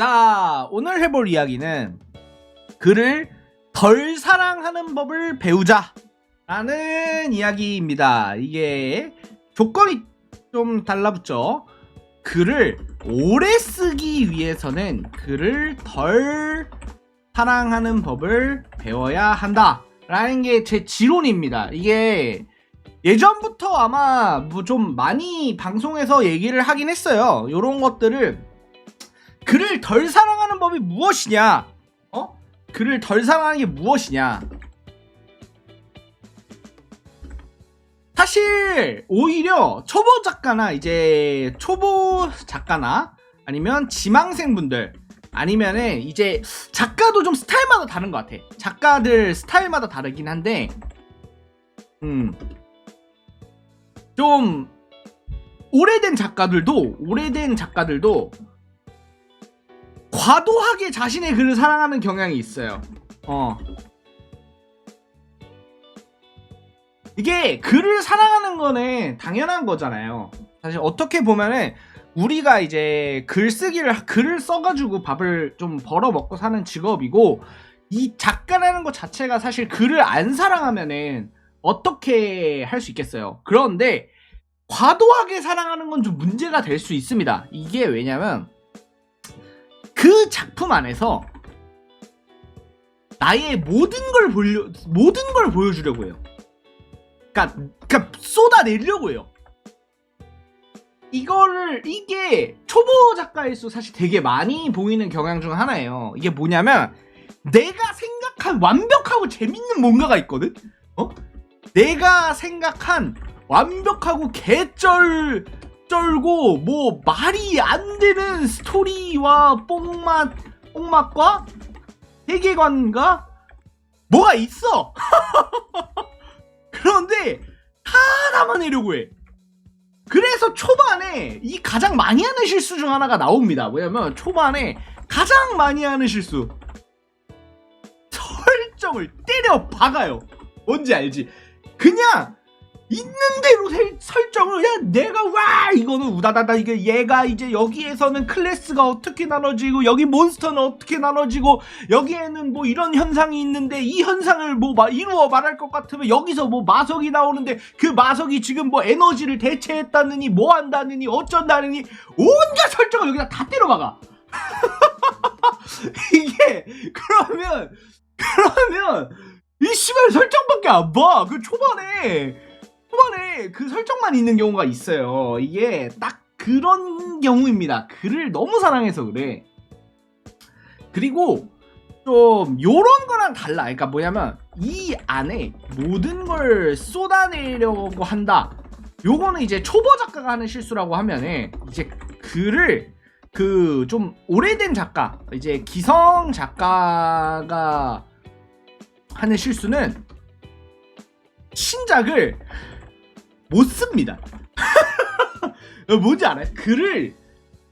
자, 오늘 해볼 이야기는 그를 덜 사랑하는 법을 배우자. 라는 이야기입니다. 이게 조건이 좀 달라붙죠. 글을 오래 쓰기 위해서는 그를 덜 사랑하는 법을 배워야 한다. 라는 게 제 지론입니다. 이게 예전부터 아마 뭐 좀 많이 방송에서 얘기를 하긴 했어요. 요런 것들을 그를 덜 사랑하는 법이 무엇이냐? 어? 그를 덜 사랑하는 게 무엇이냐? 사실 오히려 초보 작가나 이제 초보 작가나 아니면 지망생 분들 아니면은 이제 작가도 좀 스타일마다 다른 것 같아. 작가들 스타일마다 다르긴 한데, 음, 좀 오래된 작가들도 오래된 작가들도 과도하게 자신의 글을 사랑하는 경향이 있어요. 어. 이게 글을 사랑하는 거는 당연한 거잖아요. 사실 어떻게 보면은 우리가 이제 글쓰기를 글을 써가지고 밥을 좀 벌어 먹고 사는 직업이고 이 작가라는 것 자체가 사실 글을 안 사랑하면은 어떻게 할 수 있겠어요. 그런데 과도하게 사랑하는 건 좀 문제가 될 수 있습니다. 이게 왜냐면 그 작품 안에서 나의 모든 걸 보려 모든 걸 보여주려고 해요. 그러니까, 그러니까 쏟아내려고 해요. 이거를 이게 초보 작가일수 사실 되게 많이 보이는 경향 중 하나예요. 이게 뭐냐면 내가 생각한 완벽하고 재밌는 뭔가가 있거든. 어? 내가 생각한 완벽하고 개쩔 쩔고 뭐 말이 안 되는 스토리와 뽕맛 뽕맛과 세계관과 뭐가 있어. 그런데 다 담아내려고 해. 그래서 초반에 이 가장 많이 하는 실수 중 하나가 나옵니다. 뭐냐면 초반에 가장 많이 하는 실수. 설정을 때려 박아요. 뭔지 알지? 그냥 있는 대로 셀- 설정을 그냥 내가 와 이거는 우다다다. 이게 얘가 이제 여기에서는 클래스가 어떻게 나눠지고 여기 몬스터는 어떻게 나눠지고 여기에는 뭐 이런 현상이 있는데 이 현상을 뭐 마- 이루어 말할 것 같으면 여기서 뭐 마석이 나오는데 그 마석이 지금 뭐 에너지를 대체했다느니 뭐 한다느니 어쩐다느니 온갖 설정을 여기다 다 때려박아. 이게 그러면 그러면 이 씨발 설정밖에 안 봐. 그 초반에 초반에 그 설정만 있는 경우가 있어요. 이게 딱 그런 경우입니다. 글을 너무 사랑해서 그래. 그리고 좀 요런 거랑 달라. 그러니까 뭐냐면 이 안에 모든 걸 쏟아내려고 한다. 요거는 이제 초보 작가가 하는 실수라고 하면은 이제 글을 그 좀 오래된 작가, 이제 기성 작가가 하는 실수는 신작을 못 씁니다. 뭔지 알아요? 글을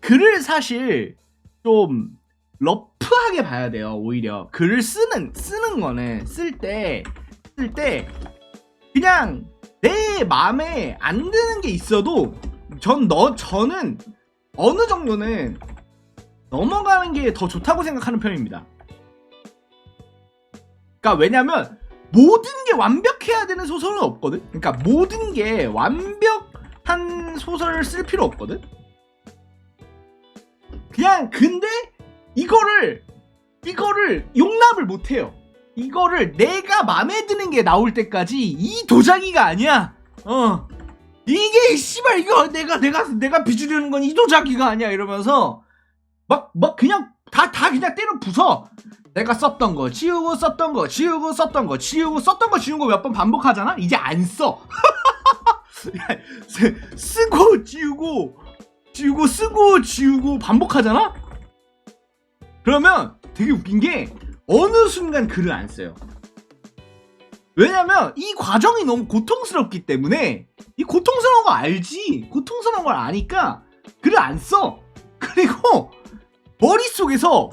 글을 사실 좀 러프하게 봐야 돼요. 오히려 글을 쓰는 쓰는 거는 쓸 때 쓸 때 그냥 내 마음에 안 드는 게 있어도 전 너 저는 어느 정도는 넘어가는 게 더 좋다고 생각하는 편입니다. 그러니까 왜냐면 모든 게 완벽해야 되는 소설은 없거든. 그러니까 모든 게 완벽한 소설을 쓸 필요 없거든. 그냥 근데 이거를 이거를 용납을 못 해요. 이거를 내가 마음에 드는 게 나올 때까지 이 도자기가 아니야. 어. 이게 씨발 이거 내가 내가 내가 비주려는 건 이 도자기가 아니야 이러면서 막 막 그냥 다다 그냥 때려 부숴. 내가 썼던 거 지우고 썼던 거 지우고 썼던 거 지우고 썼던 거 지운 거 몇 번 반복하잖아. 이제 안 써. 쓰- 쓰고 지우고 지우고 쓰고 지우고 반복하잖아. 그러면 되게 웃긴 게 어느 순간 글을 안 써요. 왜냐면 이 과정이 너무 고통스럽기 때문에 이 고통스러운 거 알지? 고통스러운 걸 아니까 글을 안 써. 그리고 머릿속에서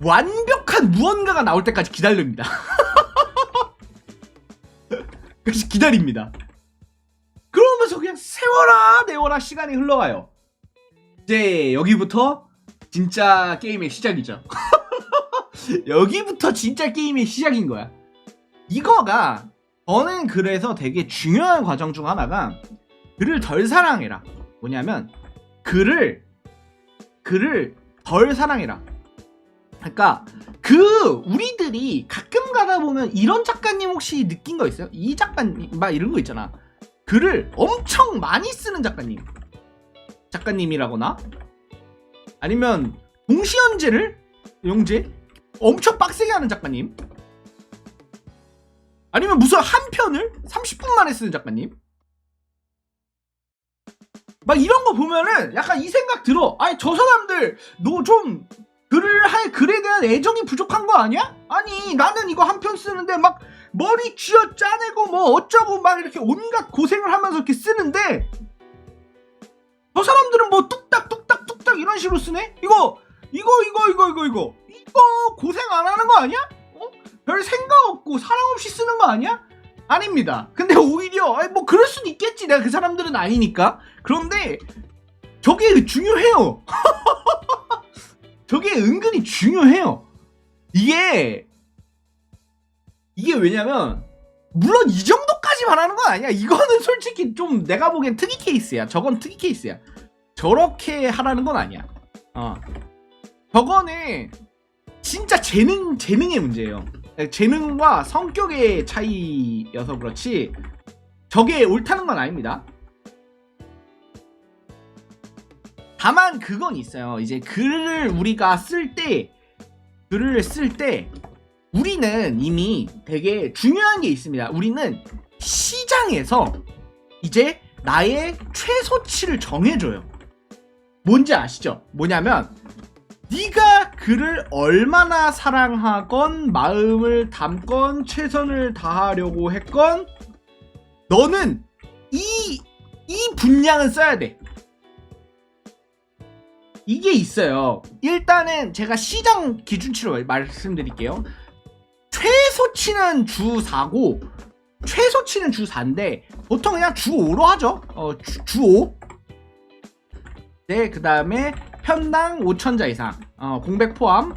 완벽한 무언가가 나올 때까지 기다립니다. 그래서 기다립니다. 그러면서 그냥 세워라 내워라 시간이 흘러가요. 이제 여기부터 진짜 게임의 시작이죠. 여기부터 진짜 게임의 시작인 거야. 이거가 저는 그래서 되게 중요한 과정 중 하나가 그를 덜 사랑해라. 뭐냐면 그를 그를 덜 사랑해라. 그러니까 그 우리들이 가끔 가다 보면 이런 작가님 혹시 느낀 거 있어요? 이 작가님 막 이런 거 있잖아. 글을 엄청 많이 쓰는 작가님. 작가님이라거나 아니면 동시연재를 영재 엄청 빡세게 하는 작가님. 아니면 무슨 한 편을 30분 만에 쓰는 작가님. 막 이런 거 보면은 약간 이 생각 들어. 아니 저 사람들 너 좀 글을 할 글에 대한 애정이 부족한 거 아니야? 아니 나는 이거 한 편 쓰는데 막 머리 쥐어 짜내고 뭐 어쩌고 막 이렇게 온갖 고생을 하면서 이렇게 쓰는데 저 사람들은 뭐 뚝딱 뚝딱 뚝딱 이런 식으로 쓰네? 이거 이거 이거 이거 이거 이거 이거 고생 안 하는 거 아니야? 어? 별 생각 없고 사랑 없이 쓰는 거 아니야? 아닙니다. 근데 오히려 뭐 그럴 수는 있겠지. 내가 그 사람들은 아니니까. 그런데 저게 중요해요. 저게 은근히 중요해요. 이게 이게 왜냐면 물론 이 정도까지 말하는 건 아니야. 이거는 솔직히 좀 내가 보기엔 특이 케이스야. 저건 특이 케이스야. 저렇게 하라는 건 아니야. 어. 저거는 진짜 재능 재능의 문제예요. 재능과 성격의 차이여서 그렇지 저게 옳다는 건 아닙니다. 다만 그건 있어요. 이제 글을 우리가 쓸 때 글을 쓸 때 우리는 이미 되게 중요한 게 있습니다. 우리는 시장에서 이제 나의 최소치를 정해줘요. 뭔지 아시죠? 뭐냐면 네가 그를 얼마나 사랑하건 마음을 담건 최선을 다하려고 했건 너는 이, 이 분량은 써야 돼. 이게 있어요. 일단은 제가 시장 기준치로 말씀드릴게요. 최소치는 주 4고 최소치는 주 4인데 보통 그냥 주 5로 하죠. 어, 주, 주 5. 네, 그 다음에 편당 5천자 이상 어, 공백 포함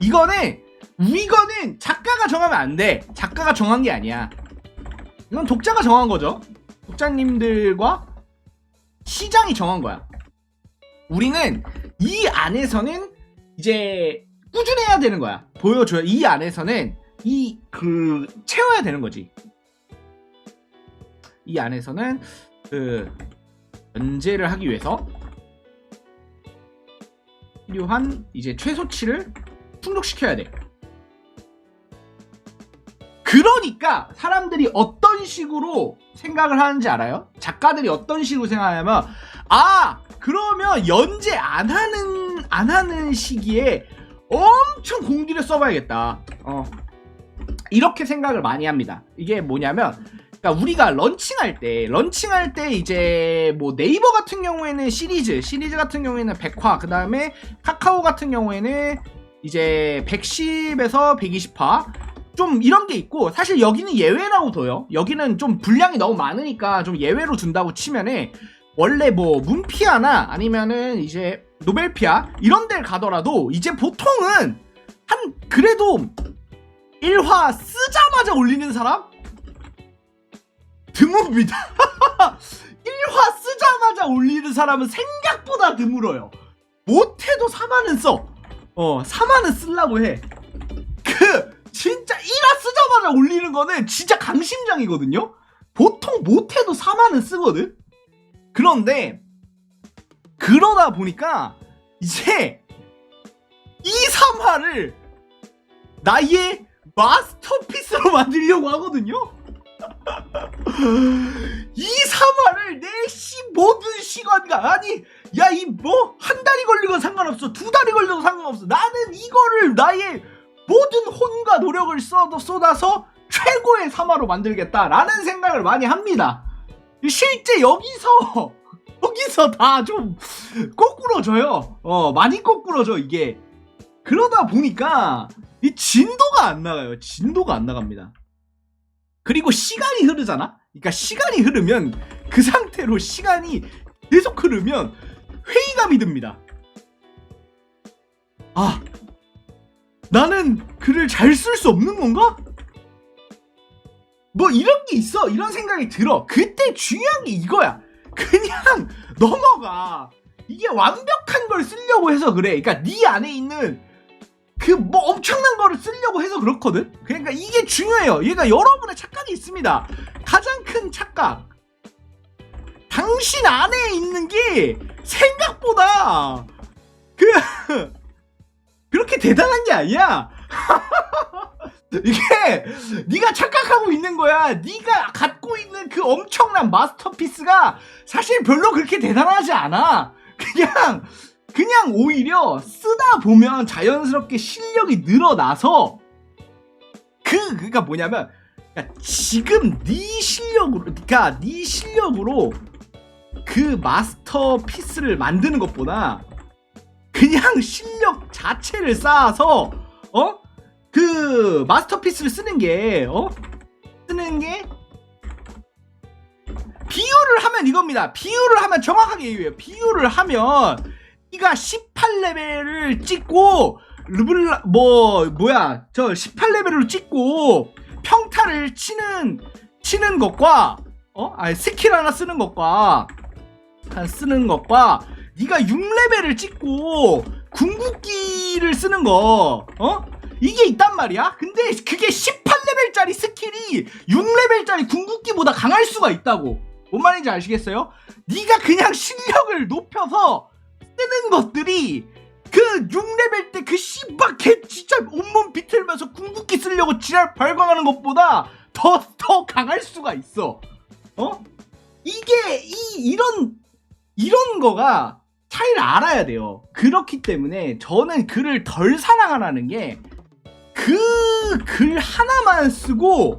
이거는 이거는 작가가 정하면 안 돼 작가가 정한 게 아니야 이건 독자가 정한 거죠 독자님들과 시장이 정한 거야. 우리는 이 안에서는 이제 꾸준해야 되는 거야. 보여줘야 이 안에서는 이 그 채워야 되는 거지. 이 안에서는 그 연재를 하기 위해서 필요한 이제 최소치를 충족시켜야 돼. 그러니까 사람들이 어떤 식으로 생각을 하는지 알아요? 작가들이 어떤 식으로 생각하냐면 아 그러면 연재 안 하는 안 하는 시기에 엄청 공들여 써봐야겠다. 어 이렇게 생각을 많이 합니다. 이게 뭐냐면 그러니까 우리가 런칭할 때 런칭할 때 이제 뭐 네이버 같은 경우에는 시리즈 시리즈 같은 경우에는 100화 그 다음에 카카오 같은 경우에는 이제 110에서 120화 좀 이런 게 있고 사실 여기는 예외라고 둬요 여기는 좀 분량이 너무 많으니까 좀 예외로 둔다고 치면은 원래 뭐 문피아나 아니면은 이제 노벨피아 이런 데를 가더라도 이제 보통은 한 그래도 1화 쓰자마자 올리는 사람 드뭅니다. 1화 쓰자마자 올리는 사람은 생각보다 드물어요. 못해도 4만은 써. 어, 4만은 쓰려고 해. 그, 진짜 1화 쓰자마자 올리는 거는 진짜 강심장이거든요? 보통 못해도 4만은 쓰거든? 그런데, 그러다 보니까, 이제, 2, 3화를 나의 마스터피스로 만들려고 하거든요? 이 사마를 내시 모든 시간과 아니 야 이 뭐 한 달이 걸리건 상관없어 두 달이 걸려도 상관없어 나는 이거를 나의 모든 혼과 노력을 쏟아, 쏟아서 최고의 사마로 만들겠다라는 생각을 많이 합니다. 실제 여기서 여기서 다 좀 거꾸로져요. 어 많이 거꾸로져 이게. 그러다 보니까 이 진도가 안 나가요. 진도가 안 나갑니다. 그리고 시간이 흐르잖아? 그러니까 시간이 흐르면 그 상태로 시간이 계속 흐르면 회의감이 듭니다. 아, 나는 글을 잘 쓸 수 없는 건가? 뭐 이런 게 있어. 이런 생각이 들어. 그때 중요한 게 이거야. 그냥 넘어가. 이게 완벽한 걸 쓰려고 해서 그래. 그러니까 네 안에 있는 그 뭐 엄청난 거를 쓰려고 해서 그렇거든. 그러니까 이게 중요해요. 얘가 여러분의 착각이 있습니다. 가장 큰 착각. 당신 안에 있는 게 생각보다 그 그렇게 대단한 게 아니야. 이게 네가 착각하고 있는 거야. 네가 갖고 있는 그 엄청난 마스터피스가 사실 별로 그렇게 대단하지 않아. 그냥 그냥 오히려 쓰다 보면 자연스럽게 실력이 늘어나서 그 그가 뭐냐면 그러니까 지금 네 실력으로 그러니까 네 실력으로 그 마스터피스를 만드는 것보다 그냥 실력 자체를 쌓아서 어? 그 마스터피스를 쓰는 게 어? 쓰는 게 비유를 하면 이겁니다. 비유를 하면 정확하게 이유예요. 비유를 하면 이가 18레벨을 찍고 르블라 뭐 뭐야 저 18레벨을 찍고 평타를 치는 치는 것과 어? 아니 스킬 하나 쓰는 것과 한 쓰는 것과 네가 6레벨을 찍고 궁극기를 쓰는 거 어? 이게 있단 말이야. 근데 그게 18레벨짜리 스킬이 6레벨짜리 궁극기보다 강할 수가 있다고. 뭔 말인지 아시겠어요? 네가 그냥 실력을 높여서 쓰는 것들이 그 6레벨 때 그 씨발 개 진짜 온몸 비틀면서 궁극기 쓰려고 지랄 발광하는 것보다 더 더 강할 수가 있어. 어? 이게 이 이런 이런 거가 차이를 알아야 돼요. 그렇기 때문에 저는 글을 덜 사랑하라는 게 그 글 하나만 쓰고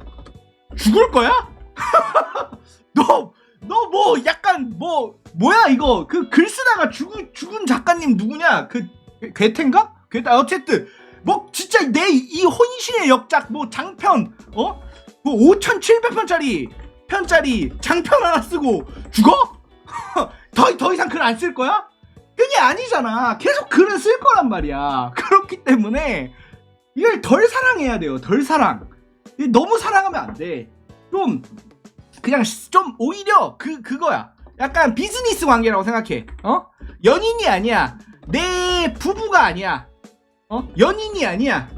죽을 거야? 너 너 뭐 약간 뭐 뭐야 이거 그 글 쓰다가 죽은 죽은 작가님 누구냐 그 괴텐가? 괴테 어쨌든 뭐 진짜 내 이 혼신의 역작 뭐 장편 어 뭐 5,700편짜리 편짜리 장편 하나 쓰고 죽어? 더, 더 이상 글 안 쓸 거야? 그게 아니잖아. 계속 글은 쓸 거란 말이야. 그렇기 때문에 이걸 덜 사랑해야 돼요. 덜 사랑. 이 너무 사랑하면 안 돼. 좀 그냥 시- 좀 오히려 그 그거야. 약간 비즈니스 관계라고 생각해. 어? 연인이 아니야. 내 부부가 아니야. 어? 연인이 아니야.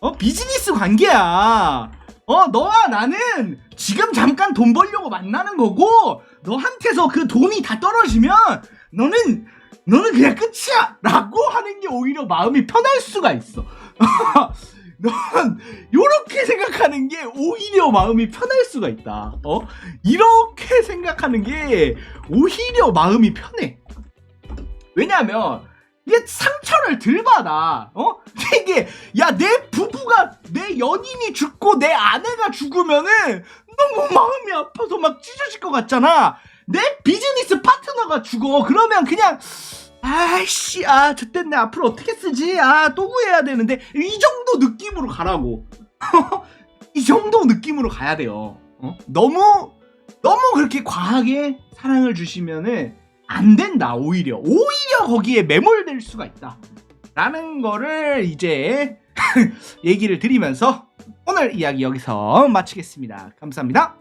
어? 비즈니스 관계야. 어, 너와 나는 지금 잠깐 돈 벌려고 만나는 거고, 너한테서 그 돈이 다 떨어지면, 너는, 너는 그냥 끝이야! 라고 하는 게 오히려 마음이 편할 수가 있어. 넌, 요렇게 생각하는 게 오히려 마음이 편할 수가 있다. 어? 이렇게 생각하는 게 오히려 마음이 편해. 왜냐면, 이게 상처를 덜 받아. 어? 이게 야 내 부부가 내 연인이 죽고 내 아내가 죽으면은 너무 마음이 아파서 막 찢어질 것 같잖아. 내 비즈니스 파트너가 죽어. 그러면 그냥 아이씨 아내 앞으로 어떻게 쓰지? 아또 구해야 되는데 이 정도 느낌으로 가라고. 이 정도 느낌으로 가야 돼요. 어? 너무 너무 그렇게 과하게 사랑을 주시면은 안 된다 오히려 오히려 거기에 매몰될 수가 있다 라는 거를 이제 얘기를 드리면서 오늘 이야기 여기서 마치겠습니다 감사합니다